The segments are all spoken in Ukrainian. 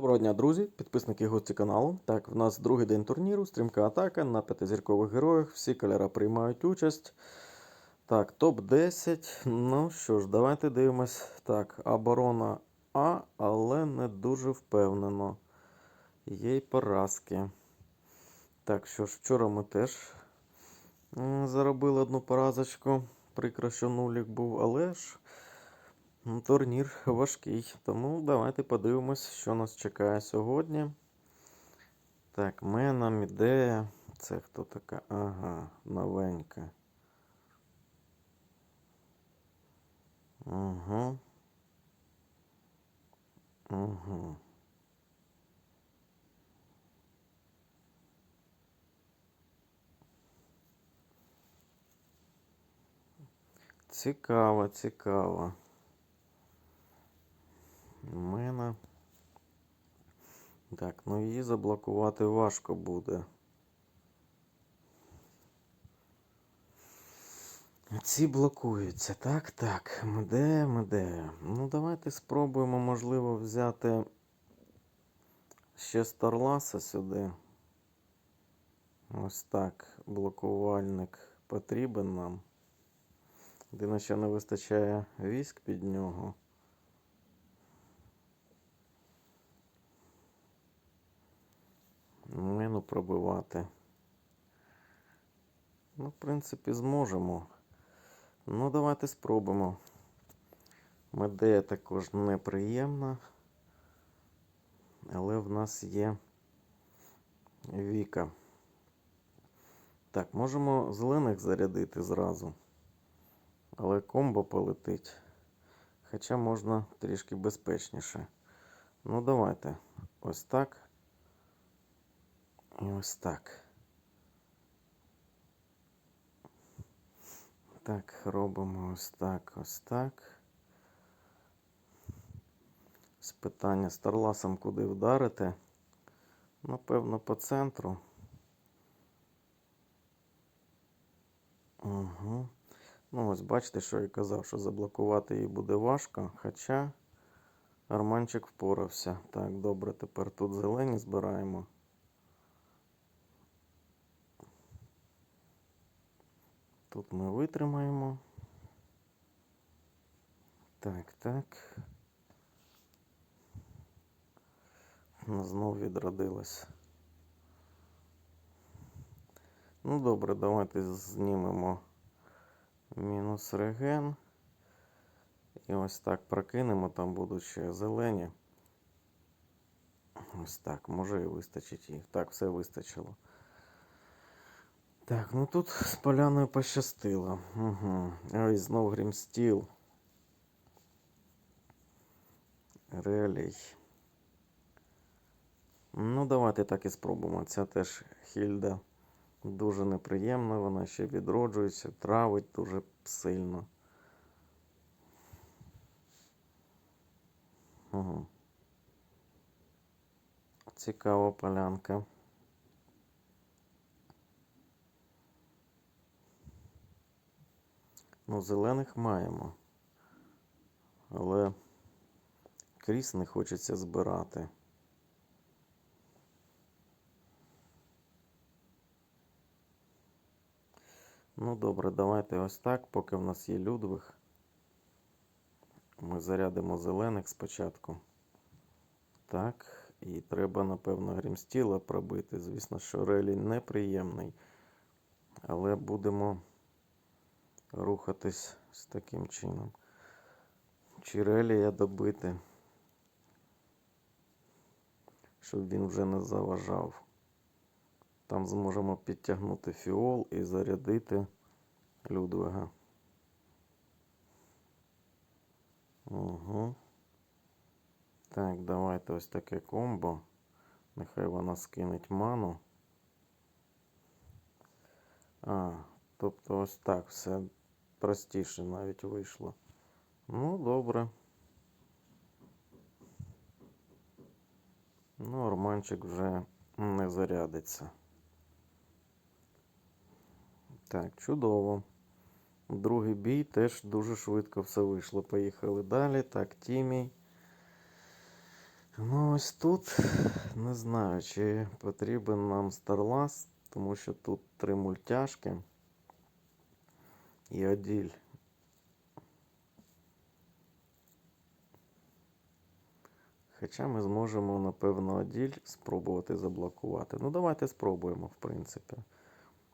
Доброго дня, друзі, підписники гості каналу. Так, в нас другий день турніру, стрімка атака на п'ятизіркових героях. Всі кольори приймають участь. Так, топ-10. Ну що ж, давайте дивимось. Так, оборона А, але не дуже впевнено. Є й поразки. Так, що ж, вчора ми теж заробили одну поразочку. Прикро, що нулік був, але ж. Ну, Турнір важкий, тому давайте подивимось, що нас чекає сьогодні. Так, Мена, Мідея. Це хто така? Ага, новенька. Угу. Угу. Цікаво, цікаво. Мена. Так, ну її заблокувати важко буде. Ці блокуються. Так, так. Де, де. Ну, давайте спробуємо, можливо, взяти ще Старласа сюди. Ось так. Блокувальник потрібен нам. Єдине, що не вистачає військ під нього. Мину пробивати. Ну, в принципі, зможемо. Ну, давайте спробуємо. Медея також неприємна. Але в нас є Віка. Так, можемо зелених зарядити зразу. Але комбо полетить. Хоча можна трішки безпечніше. Ну, давайте. Ось так. І ось так. Так, робимо ось так, ось так. З питання Старласом куди вдарити. Напевно, по центру. Угу. Ну, ось бачите, що я казав, що заблокувати її буде важко. Хоча Арманчик впорався. Так, добре, тепер тут зелені збираємо. Тут ми витримаємо. Так, так. Ну, Знов відродилась. Ну, добре, давайте знімемо мінус реген. І ось так прокинемо, там будуть ще зелені. Ось так, може і вистачить їх. Так, все вистачило. Так, ну тут з поляною пощастило. Угу. Ой, знов грімстіл. Релій. Ну, давайте так і спробуємо. Ця теж хільда дуже неприємна, вона ще відроджується, травить дуже сильно. Угу. Цікава полянка. Ну, зелених маємо. Але кріс не хочеться збирати. Ну, добре, давайте ось так, поки в нас є Людвиг. Ми зарядимо зелених спочатку. Так, і треба, напевно, грімстіла пробити. Звісно, що релі неприємний. Але будемо рухатись з таким чином. Чи релія добити, щоб він вже не заважав. Там зможемо підтягнути фіол і зарядити Людвига. Угу. Так, давайте ось таке комбо. Нехай вона скинеть ману. А, тобто ось так все простіше навіть вийшло. Ну, добре. Ну, Арманчик вже не зарядиться. Так, чудово. Другий бій теж дуже швидко все вийшло. Поїхали далі. Так, Тімій. Ну, ось тут не знаю, чи потрібен нам Старлас, тому що тут три мультяшки і оділь. Хоча ми зможемо, напевно, оділь спробувати заблокувати. Ну, давайте спробуємо, в принципі.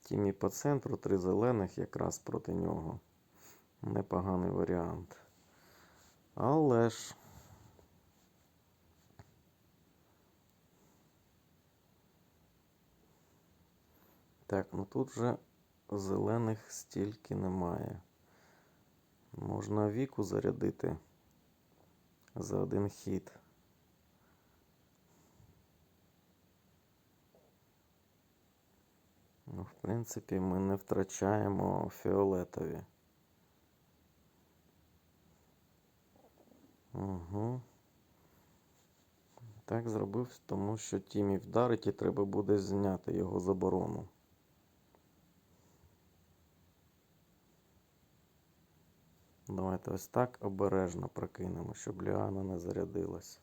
Тімі по центру, три зелених якраз проти нього. Непоганий варіант. Але ж. Так, ну тут вже зелених стільки немає. Можна віку зарядити за один хід. Ну, в принципі, ми не втрачаємо фіолетові. Угу. Так зробив, тому що Тімі вдарить і треба буде зняти його заборону. Давайте ось так обережно прокинемо, щоб Ліана не зарядилась.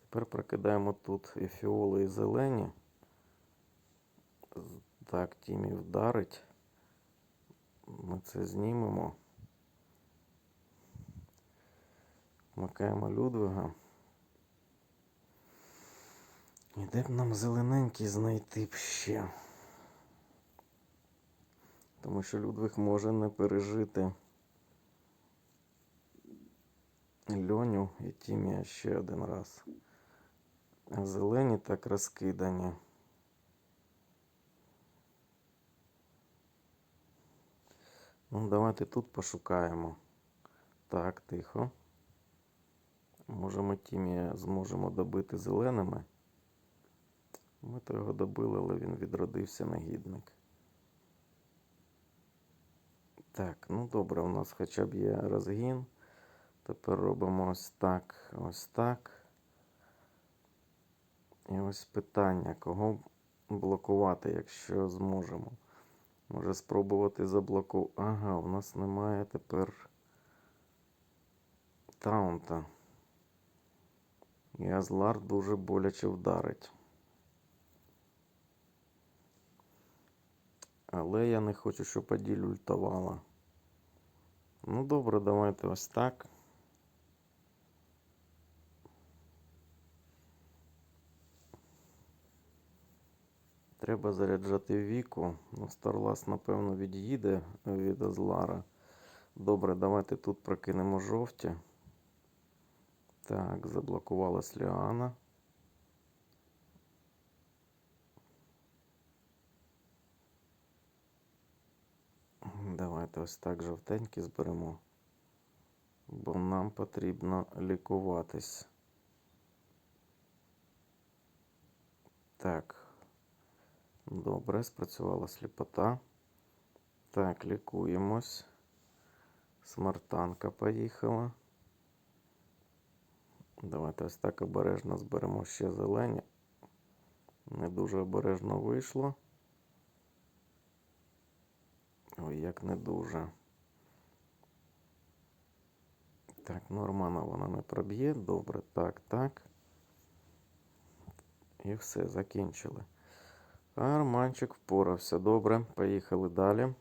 Тепер прокидаємо тут і фіоли, і зелені. Так, Тімі вдарить. Ми це знімемо. Вмикаємо Людвига. І де б нам зелененький знайти б ще? Тому що Людвиг може не пережити льоню і Тімія ще один раз. Зелені так розкидані. Ну, давайте тут пошукаємо. Так, тихо. Може ми Тімія зможемо добити зеленими. Ми то добили, але він відродився негідник. Так, ну добре, у нас хоча б є розгін. Тепер робимо ось так, ось так. І ось питання, кого блокувати, якщо зможемо. Може спробувати заблокувати. Ага, у нас немає тепер таунта. І Азлар дуже боляче вдарить. Але я не хочу, щоб Аділь ультавала. Ну добре, давайте ось так. Треба заряджати віку. Ну, Старлас, напевно, від'їде від Азлара. Добре, давайте тут прокинемо жовті. Так, заблокувалась Ліана. Давайте ось так жовтенькі зберемо. Бо нам потрібно лікуватись. Так. Добре, спрацювала сліпота. Так, лікуємось. Смартанка поїхала. Давайте ось так обережно зберемо ще зелені. Не дуже обережно вийшло. Ой, як не дуже. Так, Нормана вона не проб'є. Добре, так, так. І все, закінчили. Арманчик впорався. Добре, поїхали далі.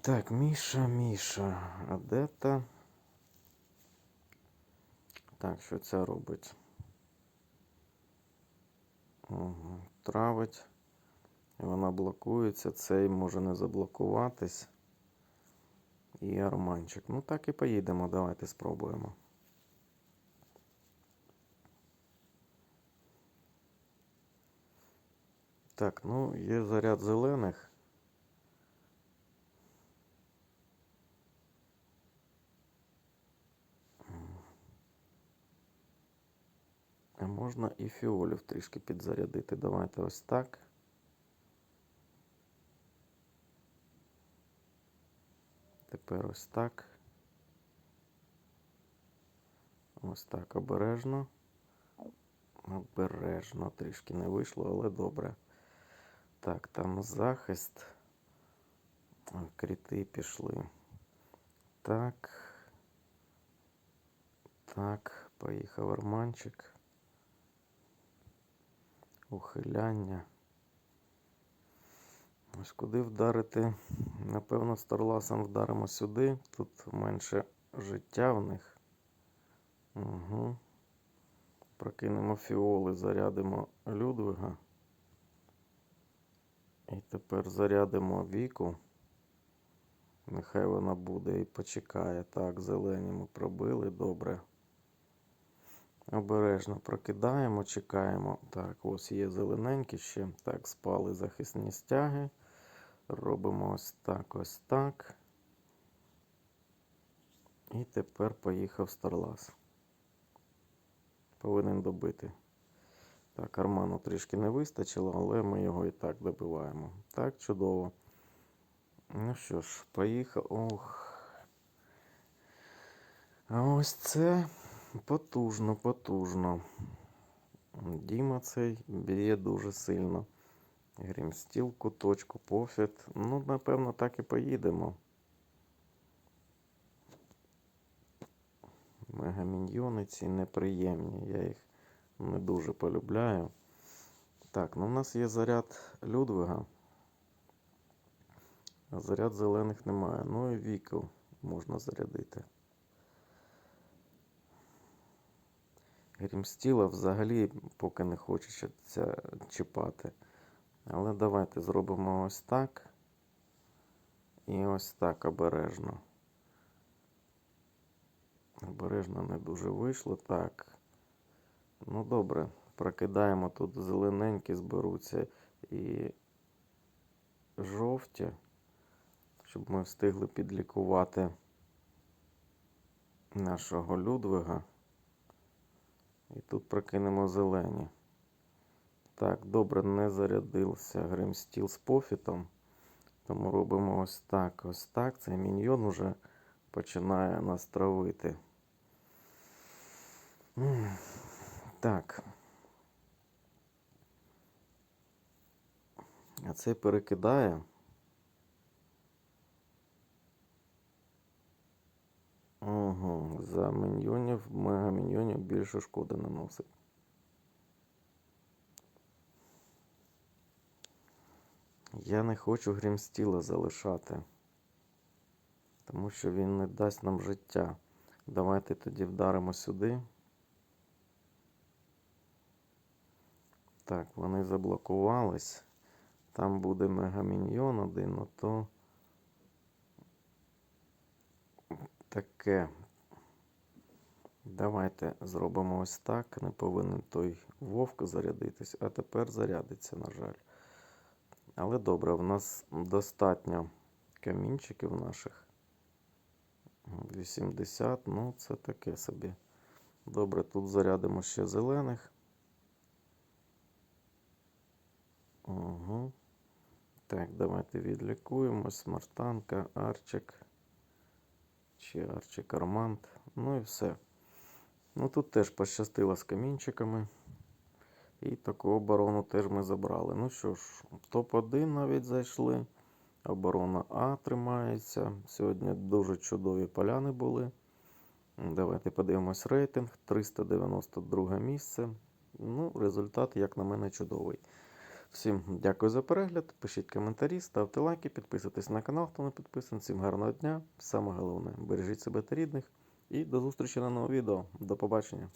Так, Міша, Міша. А де та? Так, що це робить? Угу. Травить. Вона блокується. Цей може не заблокуватись. І арманчик. Ну так і поїдемо. Давайте спробуємо. Так, ну, є заряд зелених. А можна і фіолів трішки підзарядити. Давайте ось так. Тепер ось так. Ось так обережно. Обережно трішки не вийшло, але добре. Так, там захист. Кріти пішли. Так. Так, поїхав арманчик. Ухиляння. Ось куди вдарити? Напевно, старласом вдаримо сюди. Тут менше життя в них. Угу. Прокинемо фіоли, зарядимо Людвига. І тепер зарядимо віку. Нехай вона буде і почекає. Так, зелені ми пробили, добре. Обережно прокидаємо, чекаємо. Так, ось є зелененькі ще. Так, спали захисні стяги. Робимо ось так, ось так. І тепер поїхав Старлас. Повинен добити. Так, Арману трішки не вистачило, але ми його і так добиваємо. Так, чудово. Ну що ж, поїхав. Ох. Ось це потужно, потужно. Діма цей б'є дуже сильно. Грімстіл, куточку, пофіт. Ну, напевно, так і поїдемо. Мегаміньйони ці неприємні. Я їх не дуже полюбляю. Так, ну у нас є заряд Людвига. А заряд зелених немає. Ну і вікл можна зарядити. Грімстіла взагалі поки не хочеться чіпати. Але давайте зробимо ось так. І ось так обережно. Обережно не дуже вийшло. Так. Ну добре, прокидаємо тут зелененькі зберуться і жовті, щоб ми встигли підлікувати нашого Людвига. І тут прокинемо зелені. Так, добре, не зарядився гримстіл з пофітом. Тому робимо ось так, ось так. Цей міньйон уже починає нас травити. Так. А цей перекидає. Угу. За міньйонів, мегаміньйонів більше шкоди наносить. Я не хочу Грімстіла залишати, тому що він не дасть нам життя. Давайте тоді вдаримо сюди. Так, вони заблокувались. Там буде мегаміньйон один, ну то таке. Давайте зробимо ось так. Не повинен той вовк зарядитись, а тепер зарядиться, на жаль. Але добре, в нас достатньо камінчиків наших. 80, ну це таке собі. Добре, тут зарядимо ще зелених. Угу. Так, давайте відлікуємо. Смартанка, Арчик. Чи Арчик Армант. Ну і все. Ну тут теж пощастило з камінчиками. І таку оборону теж ми забрали. Ну що ж, топ-1 навіть зайшли. Оборона А тримається. Сьогодні дуже чудові поляни були. Давайте подивимось рейтинг. 392 місце. Ну, результат, як на мене, чудовий. Всім дякую за перегляд. Пишіть коментарі, ставте лайки, підписуйтесь на канал, хто не підписаний. Всім гарного дня. Саме головне, бережіть себе та рідних. І до зустрічі на новому відео. До побачення.